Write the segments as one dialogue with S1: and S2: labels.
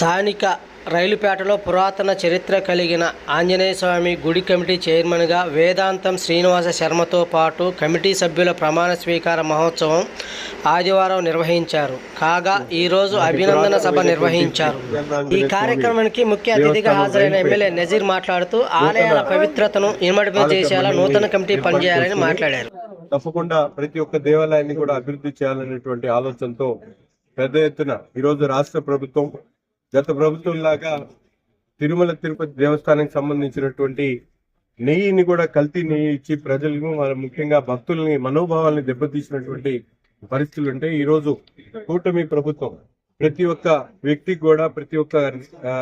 S1: స్థానిక రైలుపేటలో పురాతన చరిత్ర కలిగిన ఆంజనేయ స్వామి గుడి కమిటీ చైర్మన్గా వేదాంతం శ్రీనివాస శర్మతో పాటు కమిటీ సభ్యుల ప్రమాణ స్వీకార మహోత్సవం ఆదివారం నిర్వహించారు. కాగా ఈరోజు అభినందన సభ నిర్వహించారు. ఈ కార్యక్రమానికి ముఖ్య అతిథిగా హాజరైన ఎమ్మెల్యే నజీర్ మాట్లాడుతూ ఆలయాల పవిత్రతను ఇనుమడింపజేసేలా నూతన కమిటీ పనిచేయాలని మాట్లాడారు.
S2: తప్పకుండా ప్రతి ఒక్క దేవాలయాన్ని కూడా అభివృద్ధి చేయాలనేటువంటి ఆలోచనతో పెద్ద ఎత్తున ఈరోజు రాష్ట్ర ప్రభుత్వం గత ప్రభుత్వం లాగా తిరుమల తిరుపతి దేవస్థానానికి సంబంధించినటువంటి నెయ్యిని కూడా కల్తీ నెయ్యి ఇచ్చి ప్రజలను ముఖ్యంగా భక్తుల్ని మనోభావాల్ని దెబ్బతీసినటువంటి పరిస్థితులు ఉంటాయి ఈ రోజు కూటమి ప్రభుత్వం ప్రతి ఒక్క వ్యక్తికి కూడా ప్రతి ఒక్క ఆ,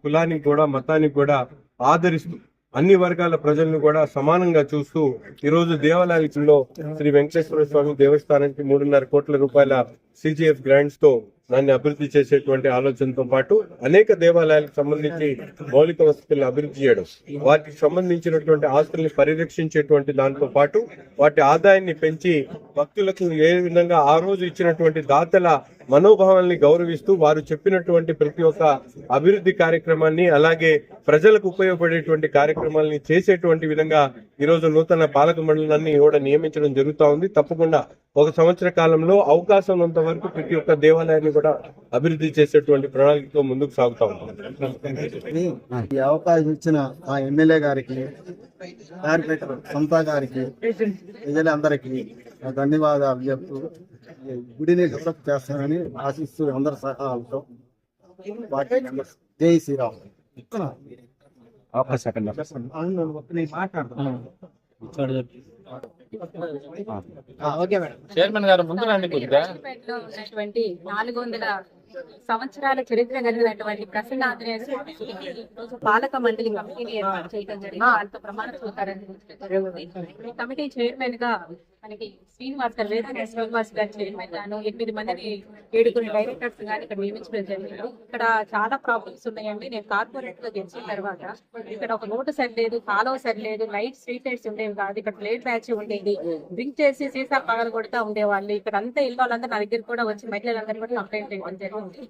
S2: కులానికి కూడా మతానికి కూడా ఆదరిస్తూ అన్ని వర్గాల ప్రజలను కూడా సమానంగా చూస్తూ ఈ రోజు దేవాలయాలలో శ్రీ వెంకటేశ్వర స్వామి దేవస్థానానికి మూడున్నర కోట్ల రూపాయల సిజిఎఫ్ గ్రాంట్స్తో దాన్ని అభివృద్ధి చేసేటువంటి ఆలోచనతో పాటు అనేక దేవాలయాలకు సంబంధించి మౌలిక వసతులను అభివృద్ధి చేయడం వాటికి సంబంధించినటువంటి ఆస్తుల్ని పరిరక్షించేటువంటి దాంతో పాటు వాటి ఆదాయాన్ని పెంచి భక్తులకు ఏ విధంగా ఆ రోజు ఇచ్చినటువంటి దాతల మనోభావాల్ని గౌరవిస్తూ వారు చెప్పినటువంటి ప్రతి ఒక్క అభివృద్ధి కార్యక్రమాన్ని అలాగే ప్రజలకు ఉపయోగపడేటువంటి కార్యక్రమాలని చేసేటువంటి విధంగా ఈ రోజు నూతన పాలక మండలాన్ని కూడా నియమించడం జరుగుతూ ఉంది. తప్పకుండా ఒక సంవత్సర కాలంలో అవకాశం ఉన్నంత వరకు ప్రతి ఒక్క దేవాలయాన్ని కూడా అభివృద్ధి చేసేటువంటి ప్రణాళికతో ముందుకు సాగుతా ఉంటాం
S3: ఈ అవకాశం ఇచ్చిన ఆ ఎమ్మెల్యే గారికి కార్పొరేటర్ సంతా గారికి ప్రజలందరికీ ధన్యవాదాలు చెప్తూ గుడిని డెవలప్ చేస్తానని ఆశిస్తూ అందరి సహాయాలతో జై శ్రీరామ్.
S4: చైర్మన్ గారు ముందు రండి
S5: నాలుగు వందల సంవత్సరాల చరిత్ర కలిగినటువంటి ప్రసన్న ఆంజనేయ స్వామి పాలక మండలి కమిటీని ఏర్పాటు చేయడం జరిగింది. వాళ్ళతో ప్రమాణ స్వీకారం కమిటీ చైర్మన్గా మనకి శ్రీనివాస్ గారు వేదాంత శ్రీనివాస్ గారు చైర్మన్ గాను ఎనిమిది మందిని ఏడుగురు డైరెక్టర్స్ గాని ఇక్కడ నియమించడం జరిగింది. ఇక్కడ చాలా ప్రాబ్లమ్స్ ఉన్నాయండి. నేను కార్పొరేట్లో గెలిచిన తర్వాత ఇక్కడ ఒక నోటు సరిలేదు కాలువ సరిలేదు లైట్ స్ట్రీట్ లైట్స్ ఉండేవి కాదు ఇక్కడ ప్లేట్ బ్యాచ్ ఉండేది. డ్రింక్ చేసి సీసా పగలు కొడతా ఉండేవాళ్ళు. ఇక్కడ అంతా ఇల్లు వాళ్ళందరూ నా దగ్గర కూడా వచ్చి మహిళలందరూ కూడా కంప్లైంట్ చేయడం జరిగింది.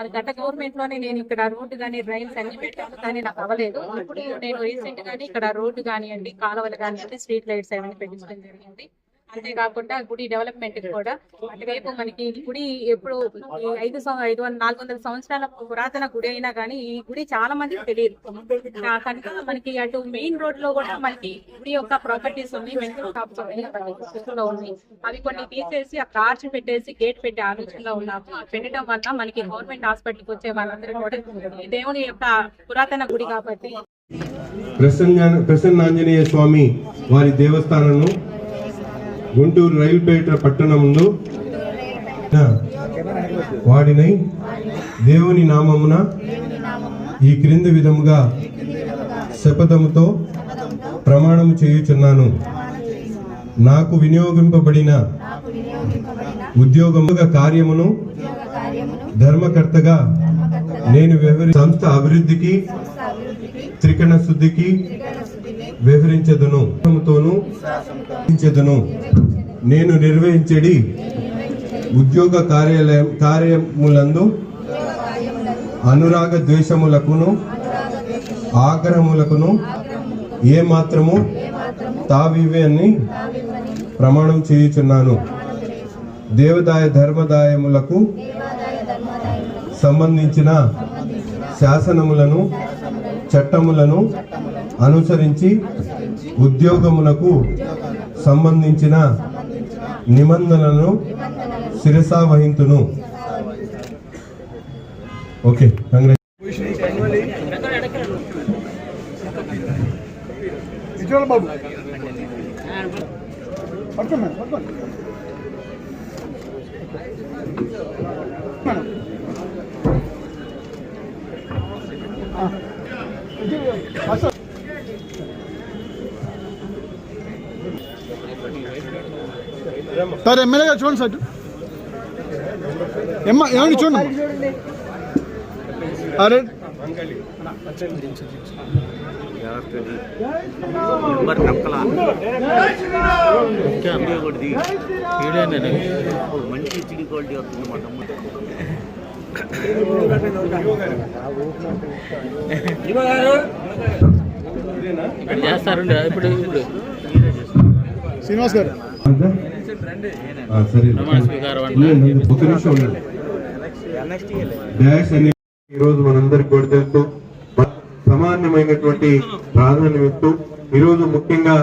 S5: అది గత గవర్నమెంట్లోనే నేను ఇక్కడ రోడ్డు కానీ డ్రైన్స్ అన్ని పెట్టాను కానీ నాకు అవ్వలేదు. ఇప్పుడు నేను రీసెంట్ గానీ ఇక్కడ రోడ్డు కానివ్వండి కాలువలు కానివ్వండి స్ట్రీట్ లైట్స్ అవన్నీ పెట్టించడం జరిగింది. అంతేకాకుండా గుడి డెవలప్మెంట్ కూడా. అటువైపు మనకి గుడి ఎప్పుడు ఈ ఐదు ఐదు వందల నాలుగు వందల సంవత్సరాల పురాతన గుడి అయినా కానీ ఈ గుడి చాలా మందికి తెలియదు. కనుక మనకి అటు మెయిన్ రోడ్లో కూడా మనకి గుడి యొక్క ప్రాపర్టీస్ ఉన్నాయి వెంటనే షాప్స్ ఉన్నాయి. అవి కొన్ని తీసేసి ఆ కార్చ్ పెట్టేసి గేట్ పెట్టే ఆలోచనలో ఉన్నాము. పెట్టడం వల్ల మనకి గవర్నమెంట్ హాస్పిటల్కి వచ్చే వాళ్ళందరూ కూడా ఈ దేవుని యొక్క పురాతన గుడి కాబట్టి
S2: ప్రసన్న ప్రసన్నాంజనేయ స్వామి వారి దేవస్థానము గుంటూరు రైల్పేట పట్టణంలో వాడినై దేవుని నామమున ఈ క్రింది విధముగా శపథముతో ప్రమాణము చేయుచున్నాను. నాకు వినియోగింపబడిన ఉద్యోగముగా కార్యమును ధర్మకర్తగా నేను వ్యవహరి సంస్థ అభివృద్ధికి త్రికణ శుద్ధికి వివరించదును తోను నేను నిర్వహించడి ఉద్యోగ కార్యాలయం కార్యములందు అనురాగ ద్వేషములకును ఆగ్రహములకును ఏ మాత్రము తావివే అని ప్రమాణం చేయుచున్నాను. దేవదాయ ధర్మదాయములకు సంబంధించిన శాసనములను చట్టములను అనుసరించి ఉద్యోగములకు సంబంధించిన నిబంధనలను శిరసా వహింతును ఓకే కంగ్రా
S3: బాబు. సార్ ఎమ్మెల్యే గారు చూడండి సార్. ఎమ్మ ఏమండి చూడండి అరే.
S6: నెంబర్ నక్కల? వీడియో ఒకటి మంచి హెచ్డి క్వాలిటీ వస్తుంది మా తమ్ముడు.
S4: చేస్తారు ఇప్పుడు ఇప్పుడు.
S3: శ్రీనివాస్ గారు.
S2: ఆ, సరే
S4: ప్రమాణ స్వీకారం అంటే
S2: ఉండండి, ఉండండి. ఒక్క నిమిషం ఉండండి. డాష్ అని ఈ రోజు మనందరికి కూడా తెలుసు మ- సమానమైనటువంటి ప్రాధాన్యం ఇస్తూ ఈ రోజు ముఖ్యంగా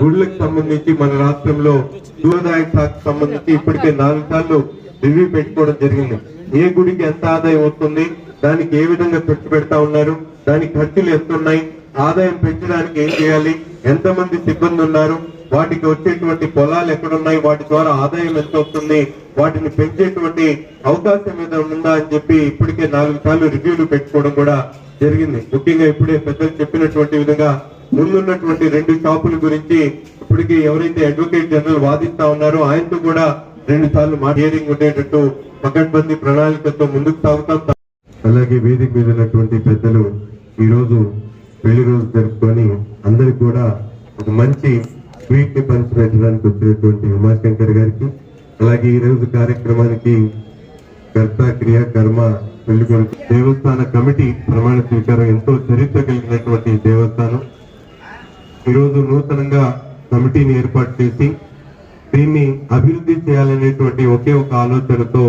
S2: గుడులకు సంబంధించి మన రాష్ట్రంలో దూరదాయ శాఖకు సంబంధించి ఇప్పటికే నాలుగు సార్లు రివ్యూ పెట్టుకోవడం జరిగింది ఏ గుడికి ఎంత ఆదాయం వస్తుంది దానికి ఏ విధంగా ఖర్చు పెడతా ఉన్నారు దానికి ఖర్చులు ఎంత ఉన్నాయి ఆదాయం పెంచడానికి ఏం చేయాలి ఎంతమంది సిబ్బంది ఉన్నారు వాటికి వచ్చేటువంటి పొలాలు ఎక్కడున్నాయి వాటి ద్వారా ఆదాయం ఎంత వస్తుంది వాటిని పెంచేటువంటి అవకాశం ఏదైనా ఉందా అని చెప్పి ఇప్పటికే నాలుగు సార్లు రివ్యూలు పెట్టుకోవడం కూడా జరిగింది. ముఖ్యంగా ఇప్పుడే పెద్దలు చెప్పినటువంటి విధంగా ముందున్నటువంటి రెండు షాపుల గురించి ఇప్పటికి ఎవరైతే అడ్వకేట్ జనరల్ వాదిస్తా ఉన్నారో ఆయనతో కూడా రెండు సార్లు మా హియరింగ్ ఉండేటట్టు పకడ్బందీ ప్రణాళికతో ముందుకు సాగుతాం. అలాగే వేదిక మీద ఉన్నటువంటి పెద్దలు ఈరోజు పెళ్ళి రోజు జరుపుకొని అందరికి కూడా ఒక మంచి స్వీట్ని పంచిపెట్టడానికి వచ్చినటువంటి ఉమాశంకర్ గారికి అలాగే ఈ రోజు కార్యక్రమానికి కర్త క్రియ కర్మ పెళ్ళి దేవస్థాన కమిటీ ప్రమాణ స్వీకారం ఎంతో చరిత్ర కలిగినటువంటి దేవస్థానం. ఈరోజు నూతనంగా కమిటీని ఏర్పాటు చేసి దీన్ని అభివృద్ధి చేయాలనేటువంటి ఒకే ఒక ఆలోచనతో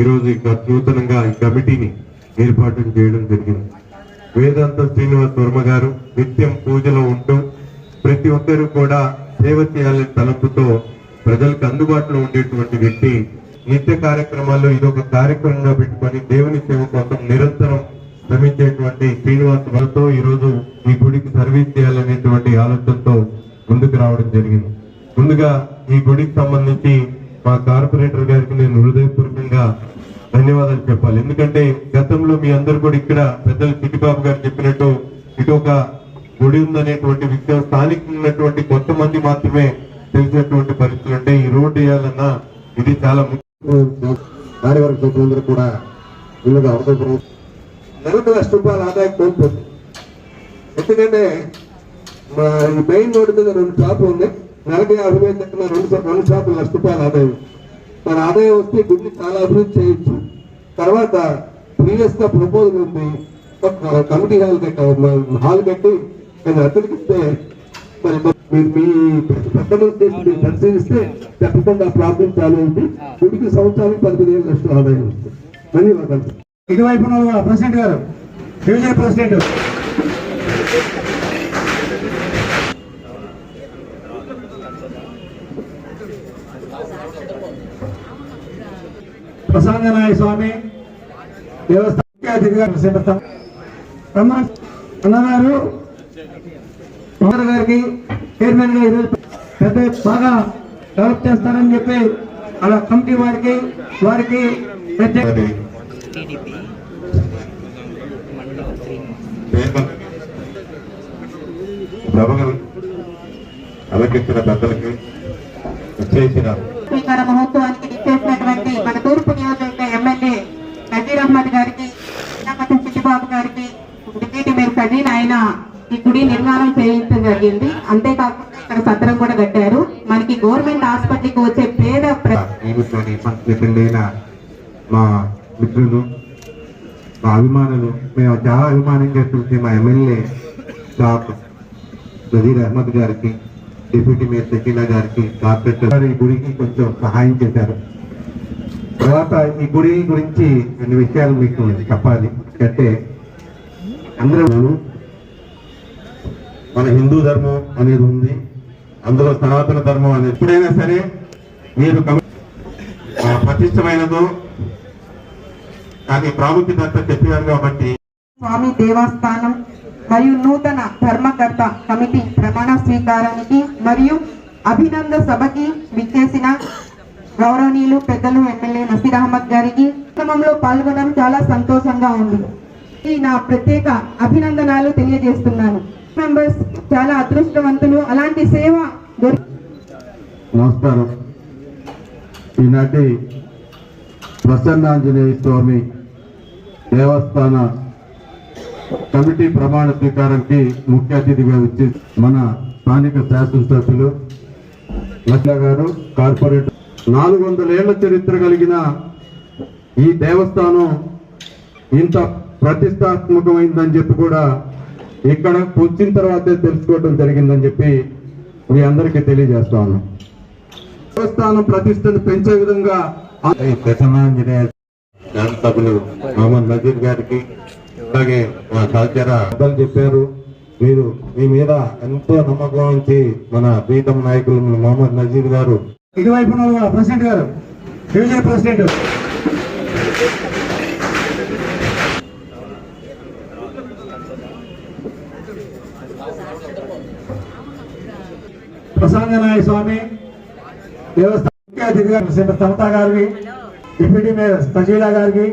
S2: ఈరోజు నూతనంగా ఈ కమిటీని ఏర్పాటు చేయడం జరిగింది. వేదాంత శ్రీనివాస్ వర్మ గారు నిత్యం పూజలో ఉంటూ ప్రతి ఒక్కరూ కూడా సేవ చేయాలనే తలపుతో ప్రజలకు అందుబాటులో ఉండేటువంటి వ్యక్తి. నిత్య కార్యక్రమాల్లో ఇదొక కార్యక్రమంగా పెట్టుకొని దేవుని సేవ కోసం నిరంతరం శ్రమించేటువంటి శ్రీనివాస్ వాళ్ళతో ఈ రోజు ఈ గుడికి సర్వీస్ చేయాలనేటువంటి ఆలోచనతో ముందుకు రావడం జరిగింది. ముందుగా ఈ గుడికి సంబంధించి మా కార్పొరేటర్ గారికి నేను హృదయపూర్వకంగా ధన్యవాదాలు చెప్పాలి. ఎందుకంటే గతంలో మీ అందరు కూడా ఇక్కడ పెద్దలు చిట్టిబాబు గారు చెప్పినట్టు ఇటు ఒక గుడి ఉందనేటువంటి విషయం స్థానికంగా ఉన్నటువంటి కొంతమంది మాత్రమే తెలిసినటువంటి పరిస్థితులు అంటే ఈ రోడ్డు వేయాలన్నా ఇది చాలా
S6: కార్యవర్గ సభ్యులందరూ కూడా ఇల్లుగా అవసరం నెలకు లక్ష రూపాయల ఆదాయం కోల్పోతుంది. ఎందుకంటే మా ఈ మెయిన్ రోడ్డు మీద రెండు షాపులు ఉన్నాయి. నెలకి యాభై వేలు లెక్కన రెండు రెండు షాపులు లక్ష రూపాయల ఆదాయం. మన ఆదాయం వస్తే గుడిని చాలా అభివృద్ధి చేయొచ్చు. తర్వాత ప్రీవియస్గా ప్రపోజల్ ఉంది. కమిటీ హాల్ కట్టి హాల్ కట్టి నేను అతనికి ఇస్తే మరి మీరు మీ చేసి మీరు పరిశీలిస్తే తప్పకుండా ప్రాబ్లం చాలు ఉంది. గుడికి సంవత్సరానికి పదిహేను లక్షల ఆదాయం వస్తుంది. ధన్యవాదాలు.
S3: ఇటువైపు ప్రెసిడెంట్ గారు డివిజన్ ప్రెసిడెంట్. ప్రసాదనాయ స్వామి దేవస్థాన అతిథిగా అన్నగారు మోహన్ గారికి చైర్మన్గా ఈరోజు పెద్ద బాగా డెవలప్ చేస్తారని చెప్పి అలా కమిటీ వారికి వారికి
S2: పెద్దలకి వచ్చేసిన
S7: మహోత్సవానికి మన తూర్పు నియోజకవర్గ ఎమ్మెల్యే నజీర్ అహ్మద్ గారికి చిన్నపతి చిట్టిబాబు గారికి డిప్యూటీ మేయర్ సజీన్ ఆయన ఈ గుడి నిర్మాణం చేయించడం జరిగింది. అంతేకాకుండా ఇక్కడ సత్రం కూడా కట్టారు. మనకి గవర్నమెంట్ హాస్పిటల్కి వచ్చే పేద
S6: పెళ్ళైన మా మిత్రులు మా అభిమానులు మేము చాలా అభిమానం చూసి మా ఎమ్మెల్యే డాక్టర్ నజీర్ అహ్మద్ గారికి డిప్యూటీ మేయర్ సకీనా గారికి కార్పొరేటర్ గారు ఈ గుడికి కొంచెం సహాయం చేశారు. తర్వాత ఈ గుడి గురించి కొన్ని విషయాలు మీకు చెప్పాలి. అంటే అందరూ మన హిందూ ధర్మం అనేది ఉంది. అందులో సనాతన ధర్మం అనేది ఎప్పుడైనా సరే మీరు కమి- పటిష్టమైనదో కానీ ప్రాముఖ్యత అంతా చెప్పారు కాబట్టి
S7: స్వామి దేవస్థానం మరియు నూతన ధర్మకర్త కమిటీ ప్రమాణ స్వీకారానికి మరియు అభినంద సభకి విచ్చేసిన గౌరవనీయులు పెద్దలు ఎమ్మెల్యే నసీర్ అహ్మద్ గారికి క్రమంలో పాల్గొనడం చాలా సంతోషంగా ఉంది. ఈ నా ప్రత్యేక అభినందనాలు తెలియజేస్తున్నాను. మెంబర్స్ చాలా అదృష్టవంతులు. అలాంటి సేవ
S6: నమస్కారం. ఈనాటి ప్రసన్నాంజనేయ స్వామి దేవస్థాన కమిటీ ప్రమాణ స్వీకారానికి ముఖ్య అతిథిగా వచ్చి మన స్థానిక శాసనసభ్యులు లక్ష గారు కార్పొరేట్ నాలుగు వందలేళ్ళ చరిత్ర కలిగిన ఈ దేవస్థానం ఇంత ప్రతిష్టాత్మకమైందని చెప్పి కూడా ఇక్కడ వచ్చిన తర్వాతే తెలుసుకోవడం జరిగిందని చెప్పి మీ అందరికీ తెలియజేస్తా ఉన్నాం. దేవస్థానం ప్రతిష్టను పెంచే విధంగా శాసనసభ్యులు మహమ్మద్ నజీర్ గారికి అలాగే మా సహచర చెప్పారు. మీరు మీ మీద ఎంతో నమ్మకం ఉంచి మన ప్రీతం నాయకులు మహమ్మద్ నజీర్ గారు. ఇటువైపు ప్రెసిడెంట్ గారు డివిజన్ ప్రెసిడెంట్. ప్రసన్ననాయ స్వామి దేవస్థాన ముఖ్య అతిథిగా శ్రీమతి సమతా గారికి డిప్యూటీ మేయర్ సజీలా గారికి